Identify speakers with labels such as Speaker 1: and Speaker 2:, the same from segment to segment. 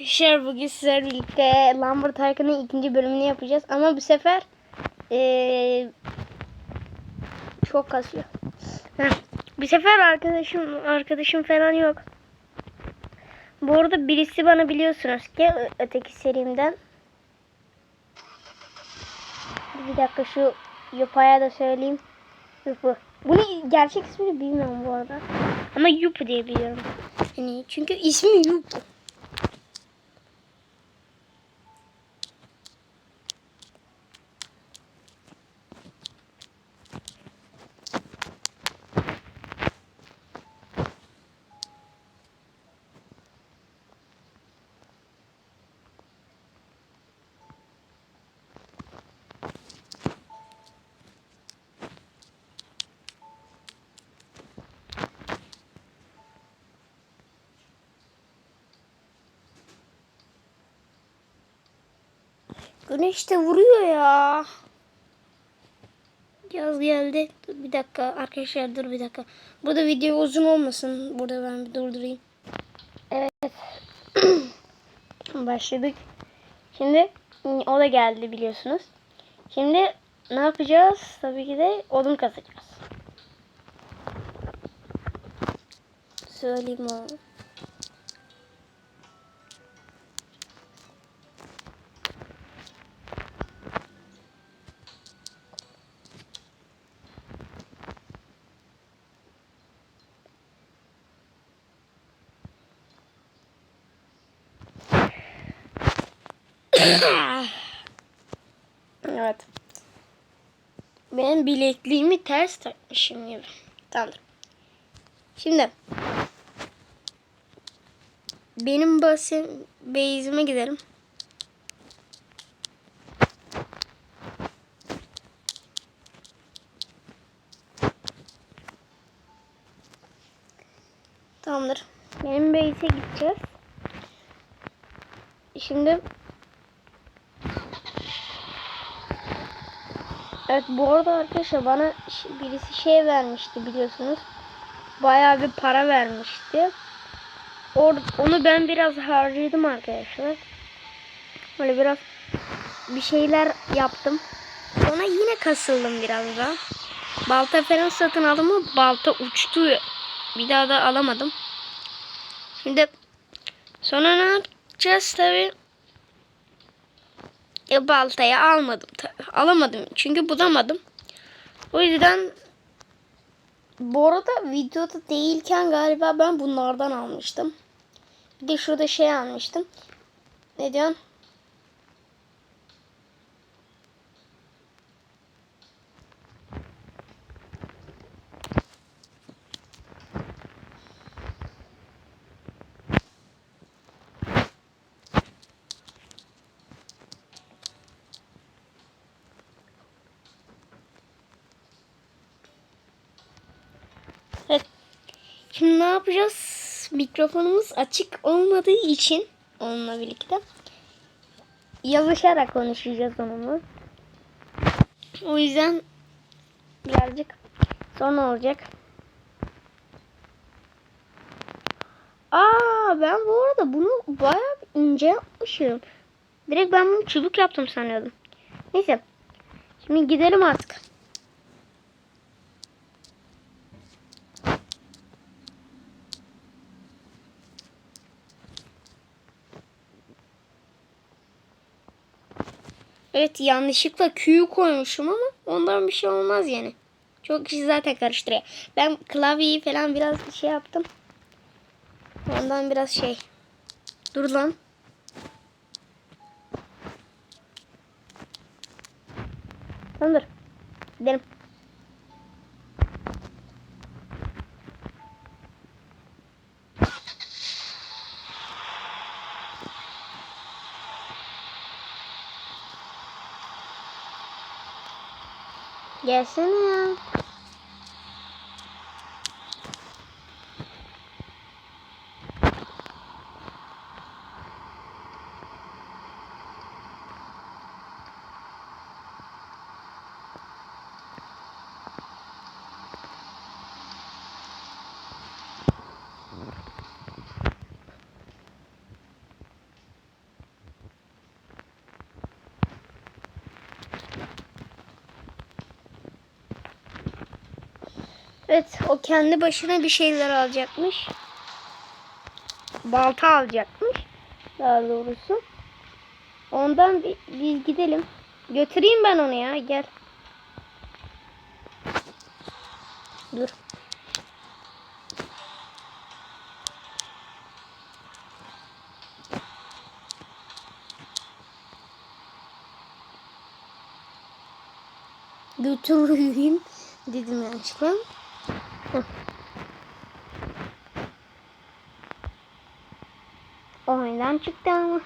Speaker 1: Arkadaşlar bugün sizlerle birlikte Lambert Tycoon'un ikinci bölümünü yapacağız. Ama bu sefer eee, çok kasıyor. Heh, Bu sefer arkadaşım arkadaşım falan yok. Bu arada birisi bana biliyorsunuz ki öteki serimden. Bir dakika şu Yupa'ya da söyleyeyim. Yupu. Bunu gerçek ismini bilmiyorum bu arada. Ama Yupu diye biliyorum. Yani çünkü ismi Yupu. Güneş de vuruyor ya. Yaz geldi. Dur bir dakika arkadaşlar dur bir dakika. Burada video uzun olmasın. Burada ben bir durdurayım. Evet. Başladık. Şimdi o da geldi biliyorsunuz. Şimdi ne yapacağız? Tabii ki de odun kazacağız. Söyleyeyim o. Evet. Ben bilekliğimi ters takmışım gibi. Tamamdır. Şimdi benim basım base'ime gidelim. Tamamdır. Benim base'e gideceğiz. Şimdi Evet bu arada arkadaşlar bana birisi şey vermişti biliyorsunuz. Bayağı bir para vermişti. Or onu ben biraz harcadım arkadaşlar. Böyle biraz bir şeyler yaptım. Sonra yine kasıldım biraz daha. Balta falan satın aldım ama balta uçtu. Bir daha da alamadım. Şimdi sonra ne yapacağız tabii. E, baltayı almadım. tabii. Alamadım çünkü bulamadım. O yüzden bu arada videoda değilken galiba ben bunlardan almıştım. Bir de şurada şey almıştım. Ne diyorsun? Evet. Şimdi ne yapacağız? Mikrofonumuz açık olmadığı için onunla birlikte yazışarak konuşacağız onunla. O yüzden birazcık sonra olacak. Aa ben bu arada bunu bayağı ince yapmışım. Direkt ben bunu çubuk yaptım sanıyordum. Neyse. Şimdi gidelim artık. Evet yanlışlıkla Q'yu koymuşum ama ondan bir şey olmaz yani. Çok kişi zaten karıştırıyor. Ben klavyeyi falan biraz şey yaptım. Ondan biraz şey. Dur lan. Gelsene ya. Evet o kendi başına bir şeyler alacakmış. Balta alacakmış. Daha doğrusu. Ondan bi- biz gidelim. Götüreyim ben onu ya gel. Dur. Götüreyim dedim yanlışlıkla. Hı. Oyundan çıktı ama.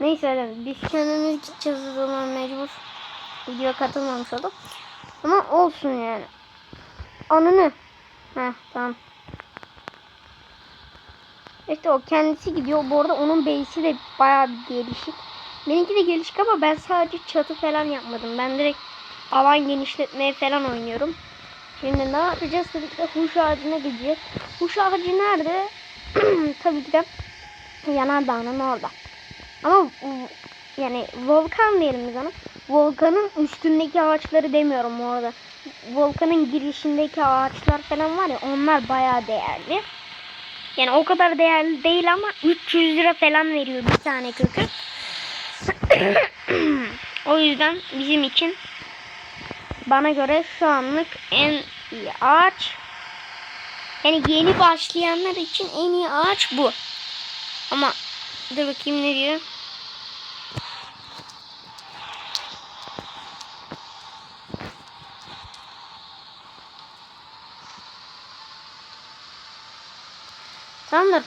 Speaker 1: Neyse biz kendimiz gideceğiz o zaman mecbur. Video katılmamış olduk. Ama olsun yani. Ananı. Heh tamam. İşte o kendisi gidiyor. Bu arada onun base'i de bayağı bir gelişik. Benimki de gelişik ama ben sadece çatı falan yapmadım. Ben direkt alan genişletmeye falan oynuyorum. Şimdi ne yapacağız? Tabii ki de huş ağacına gideceğiz. Huş ağacı nerede? Tabii ki de Yanardağ'ın orada. Ama yani volkan diyelim biz ona. Volkanın üstündeki ağaçları demiyorum orada. Volkanın girişindeki ağaçlar falan var ya onlar bayağı değerli. Yani o kadar değerli değil ama 300 lira falan veriyor bir tane kökü. o yüzden bizim için bana göre şu anlık en iyi ağaç yani yeni başlayanlar için en iyi ağaç bu. Ama dur bakayım ne diyor. Tamamdır.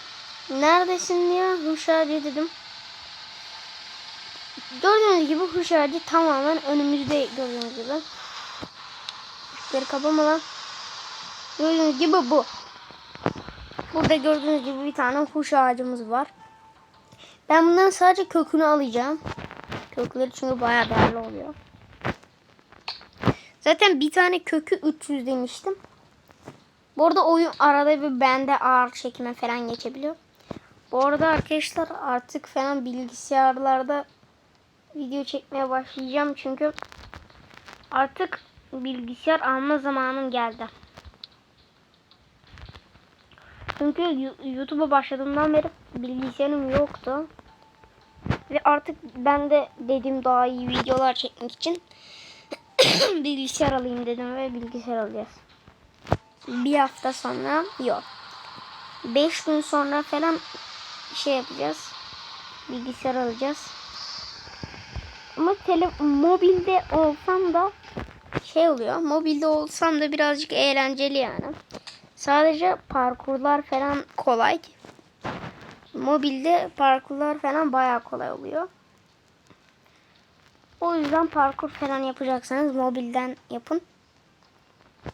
Speaker 1: Neredesin ya? Huş dedim. Gördüğünüz gibi huş ağacı tamamen önümüzde gördüğünüz gibi. Geri kapama lan. Gördüğünüz gibi bu. Burada gördüğünüz gibi bir tane huş ağacımız var. Ben bundan sadece kökünü alacağım. Kökleri çünkü bayağı değerli oluyor. Zaten bir tane kökü 300 demiştim. Bu arada oyun arada bir bende ağır çekime falan geçebiliyor. Bu arada arkadaşlar artık falan bilgisayarlarda video çekmeye başlayacağım çünkü artık bilgisayar alma zamanım geldi. Çünkü YouTube'a başladığımdan beri bilgisayarım yoktu. Ve artık ben de dedim daha iyi videolar çekmek için bilgisayar alayım dedim ve bilgisayar alacağız. Bir hafta sonra yok. Beş gün sonra falan şey yapacağız. Bilgisayar alacağız. Ama tele mobilde olsam da şey oluyor. Mobilde olsam da birazcık eğlenceli yani. Sadece parkurlar falan kolay. Mobilde parkurlar falan bayağı kolay oluyor. O yüzden parkur falan yapacaksanız mobilden yapın.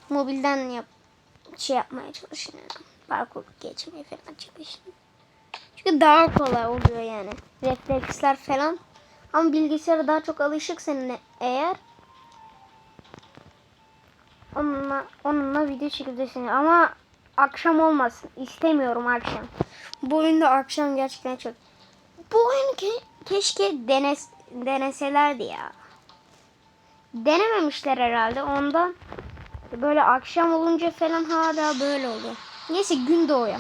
Speaker 1: Mobilden yap şey yapmaya çalışın yani. Parkur geçmeye falan çalışın. Çünkü daha kolay oluyor yani. Refleksler falan. Ama bilgisayara daha çok alışıksan eğer onunla, onunla video çekebilirsin. Ama akşam olmasın. İstemiyorum akşam. Bu oyunda akşam gerçekten çok. Bu oyunu ke- keşke denes deneselerdi ya. Denememişler herhalde. Ondan böyle akşam olunca falan hala böyle oluyor. Neyse gün doğuyor.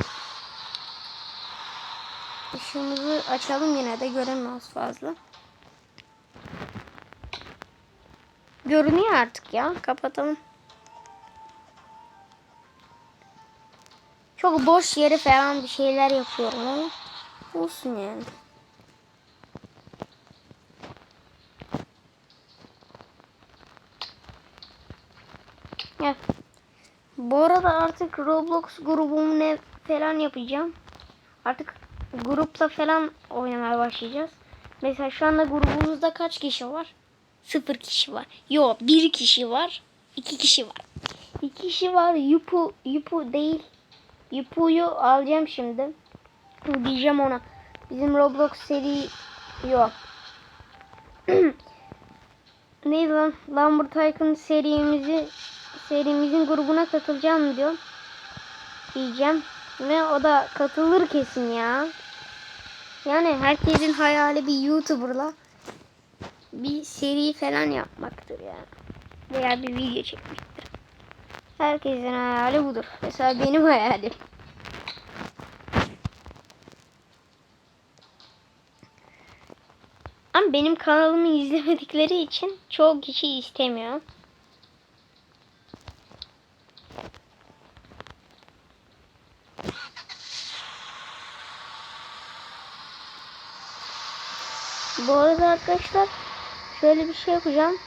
Speaker 1: Işığımızı açalım yine de göremiyoruz fazla. Görünüyor artık ya. Kapatalım. Çok boş yere falan bir şeyler yapıyorum ama olsun yani. Ya. Bu arada artık Roblox grubumu ne falan yapacağım. Artık grupla falan oynamaya başlayacağız. Mesela şu anda grubumuzda kaç kişi var? Sıfır kişi var. Yok bir kişi var. iki kişi var. İki kişi var. Yupu, Yupu değil. Yupu'yu alacağım şimdi. Diyeceğim ona. Bizim Roblox seri yok. Neydi lan? Lambert Tycoon serimizi serimizin grubuna katılacağım diyor. Diyeceğim. Ve o da katılır kesin ya. Yani herkesin hayali bir YouTuber'la bir seri falan yapmaktır yani. Veya bir video çekmektir. Herkesin hayali budur. Mesela benim hayalim. Ama benim kanalımı izlemedikleri için çoğu kişi istemiyor. Bu arada arkadaşlar şöyle bir şey yapacağım.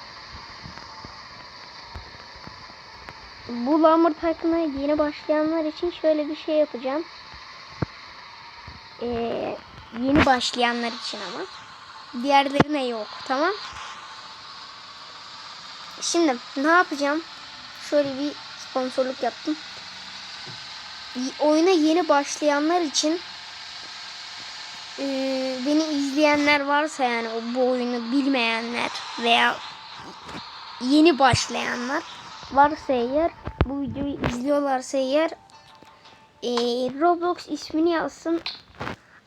Speaker 1: Bu Lamur takımına yeni başlayanlar için şöyle bir şey yapacağım. Ee, yeni başlayanlar için ama. Diğerlerine yok tamam. Şimdi ne yapacağım? Şöyle bir sponsorluk yaptım. Oyuna yeni başlayanlar için ee, beni izleyenler varsa yani bu oyunu bilmeyenler veya yeni başlayanlar varsa eğer bu videoyu izliyorlarsa eğer ee, Roblox ismini yazsın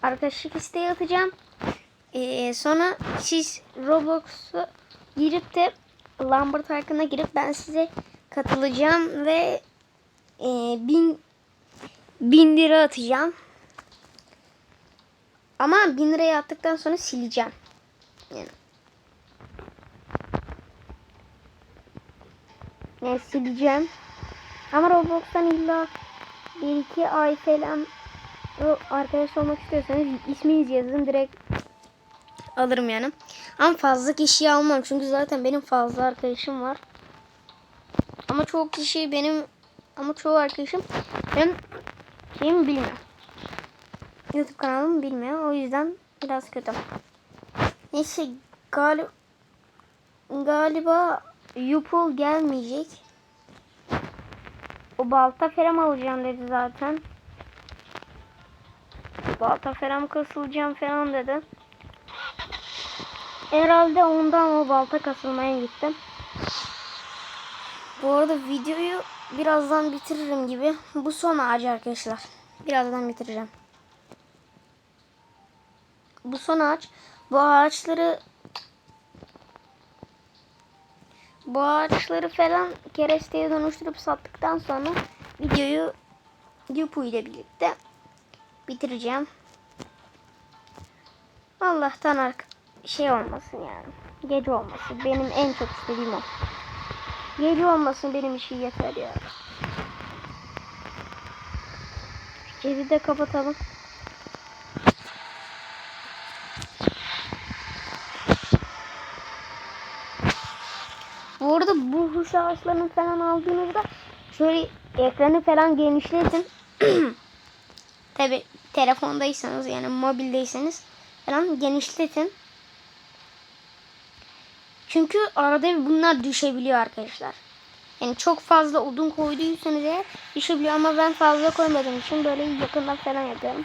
Speaker 1: arkadaşlık isteği atacağım. Ee, sonra siz Roblox'a girip de Lambert hakkında girip ben size katılacağım ve e, bin, bin lira atacağım. Ama bin liraya attıktan sonra sileceğim. Yani. Yani sileceğim. Ama Roblox'tan illa bir iki ay falan arkadaş olmak istiyorsanız isminizi yazın direkt alırım yani. Ama fazla kişiyi almam çünkü zaten benim fazla arkadaşım var. Ama çoğu kişi benim ama çoğu arkadaşım benim şeyimi bilmiyor. YouTube kanalımı bilmiyor. O yüzden biraz kötü. Neyse gali galiba Yupul gelmeyecek. O balta ferem alacağım dedi zaten. Balta ferem kasılacağım falan dedi. Herhalde ondan o balta kasılmaya gittim. Bu arada videoyu birazdan bitiririm gibi. Bu son ağacı arkadaşlar. Birazdan bitireceğim. Bu son ağaç. Bu ağaçları bu ağaçları falan keresteye dönüştürüp sattıktan sonra videoyu Yupu ile birlikte bitireceğim. Allah'tan ark şey olmasın yani. Gece olmasın. Benim en çok istediğim o. Gece olmasın benim için yeter ya. Evi de kapatalım. Bu huş ağaçlarını falan aldığınızda şöyle ekranı falan genişletin. Tabi telefondaysanız yani mobildeyseniz falan genişletin. Çünkü arada bunlar düşebiliyor arkadaşlar. Yani çok fazla odun koyduysanız eğer düşebiliyor ama ben fazla koymadığım için böyle yakından falan yapıyorum.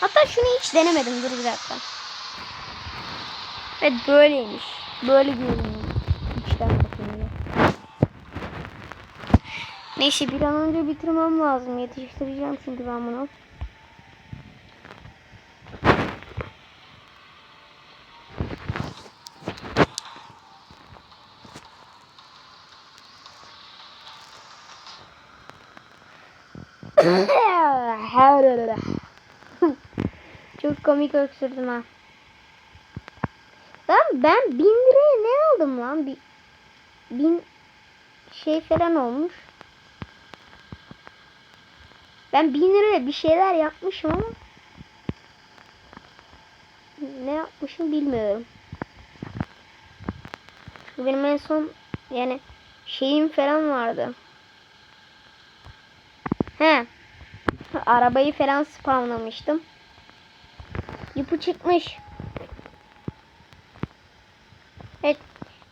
Speaker 1: Hatta şunu hiç denemedim dur bir dakika. Evet böyleymiş. Böyle görünüyor. İçten bakınca. Neyse bir an önce bitirmem lazım. Yetiştireceğim çünkü ben bunu. Çok komik öksürdüm ha. Lan ben bin liraya ne aldım lan? Bir, bin şey falan olmuş. Ben bin liraya bir şeyler yapmışım ama ne yapmışım bilmiyorum. Çünkü benim en son yani şeyim falan vardı. He. Arabayı falan spamlamıştım. Yupu çıkmış. Evet.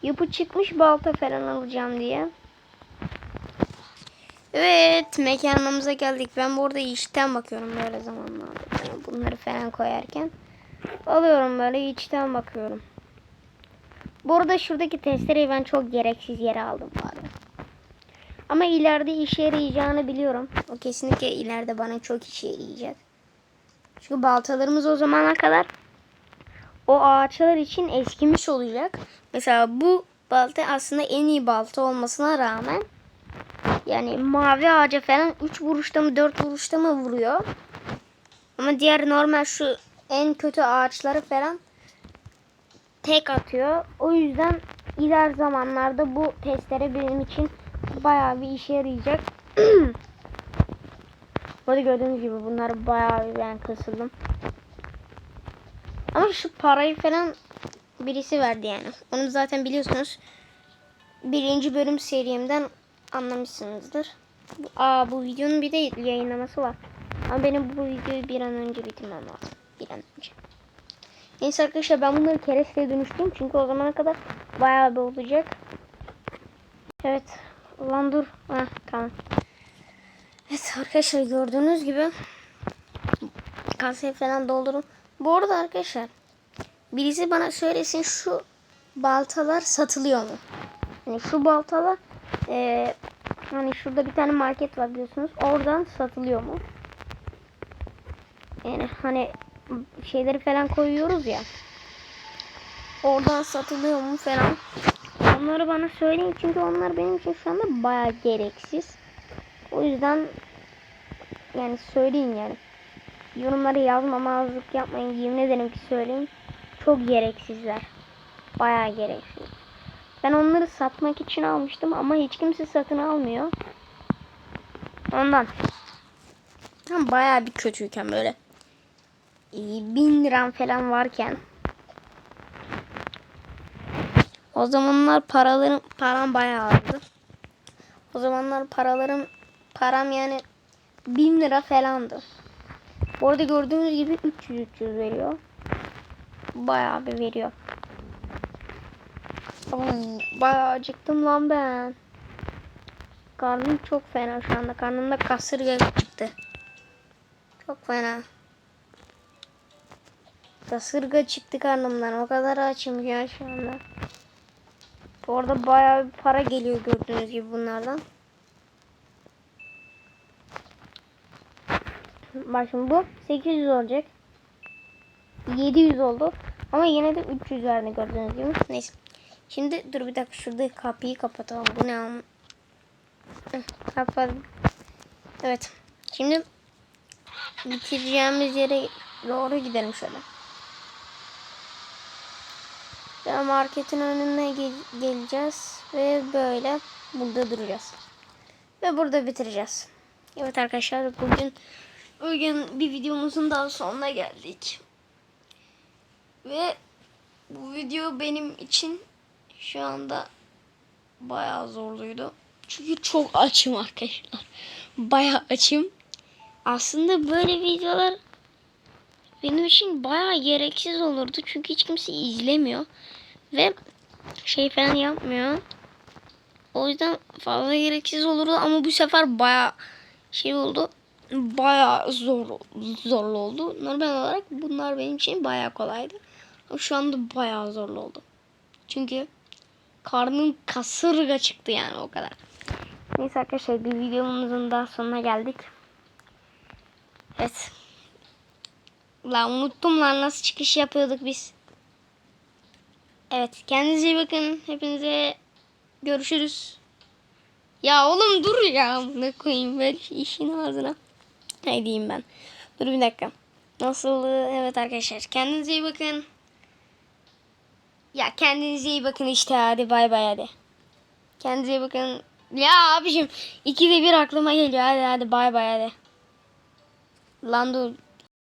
Speaker 1: Yupu çıkmış balta falan alacağım diye. Evet mekanımıza geldik. Ben burada içten bakıyorum böyle zamanlarda. Yani bunları falan koyarken. Alıyorum böyle içten bakıyorum. Bu arada şuradaki testereyi ben çok gereksiz yere aldım bari. Ama ileride işe yarayacağını biliyorum. O kesinlikle ileride bana çok işe yarayacak. Çünkü baltalarımız o zamana kadar o ağaçlar için eskimiş olacak. Mesela bu balta aslında en iyi balta olmasına rağmen Yani mavi ağaca falan 3 vuruşta mı 4 vuruşta mı vuruyor. Ama diğer normal şu en kötü ağaçları falan tek atıyor. O yüzden iler zamanlarda bu testere benim için bayağı bir işe yarayacak. Burada gördüğünüz gibi bunları bayağı bir ben kısıldım. Ama şu parayı falan birisi verdi yani. Onu zaten biliyorsunuz. Birinci bölüm serimden anlamışsınızdır. Bu- Aa bu videonun bir de yayınlaması var. Ama benim bu videoyu bir an önce bitirmem lazım. Bir an önce. Neyse arkadaşlar ben bunları keresteye dönüştüm. Çünkü o zamana kadar bayağı bir olacak. Evet. Ulan dur. Heh, tamam. Evet arkadaşlar gördüğünüz gibi kasayı falan doldurun. Bu arada arkadaşlar birisi bana söylesin şu baltalar satılıyor mu? Yani şu baltalar eee, hani şurada bir tane market var biliyorsunuz. Oradan satılıyor mu? Yani hani şeyleri falan koyuyoruz ya. Oradan satılıyor mu falan. Onları bana söyleyin çünkü onlar benim için şu anda bayağı gereksiz. O yüzden yani söyleyin yani. Yorumları yazmamazlık yapmayın. Yemin ederim ki söyleyin. Çok gereksizler. Bayağı gereksiz. Ben onları satmak için almıştım ama hiç kimse satın almıyor. Ondan. Tam bayağı bir kötüyken böyle. iyi, Bin liram falan varken. O zamanlar paralarım param bayağı azdı. O zamanlar paralarım param yani bin lira falandı. Bu arada gördüğünüz gibi 300-300 veriyor. Bayağı bir veriyor. Oy, Bayağı acıktım lan ben. Karnım çok fena şu anda. Karnımda kasırga çıktı. Çok fena. Kasırga çıktı karnımdan. O kadar açım ya şu anda. Bu arada bayağı bir para geliyor gördüğünüz gibi bunlardan. Bak şimdi bu 800 olacak. 700 oldu. Ama yine de 300 verdi gördüğünüz gibi. Neyse. Şimdi dur bir dakika şurada kapıyı kapatalım. Bu ne am- Kapadım. Evet. Şimdi bitireceğimiz yere doğru gidelim şöyle. Ve marketin önüne gel- geleceğiz ve böyle burada duracağız. Ve burada bitireceğiz. Evet arkadaşlar bugün bugün bir videomuzun daha sonuna geldik. Ve bu video benim için şu anda bayağı zorluydu. Çünkü çok açım arkadaşlar. Bayağı açım. Aslında böyle videolar benim için bayağı gereksiz olurdu. Çünkü hiç kimse izlemiyor. Ve şey falan yapmıyor. O yüzden fazla gereksiz olurdu ama bu sefer bayağı şey oldu. Bayağı zor zorlu oldu. Normal olarak bunlar benim için bayağı kolaydı. Ama şu anda bayağı zorlu oldu. Çünkü karnım kasırga çıktı yani o kadar. Neyse arkadaşlar bir videomuzun daha sonuna geldik. Evet. Lan unuttum lan nasıl çıkış yapıyorduk biz. Evet kendinize iyi bakın. Hepinize görüşürüz. Ya oğlum dur ya. Ne koyayım böyle işin ağzına. Ne diyeyim ben. Dur bir dakika. Nasıl? Evet arkadaşlar. Kendinize iyi bakın. Ya kendinize iyi bakın işte hadi bay bay hadi. Kendinize iyi bakın. Ya abicim ikide bir aklıma geliyor hadi hadi bay bay hadi. Lan dur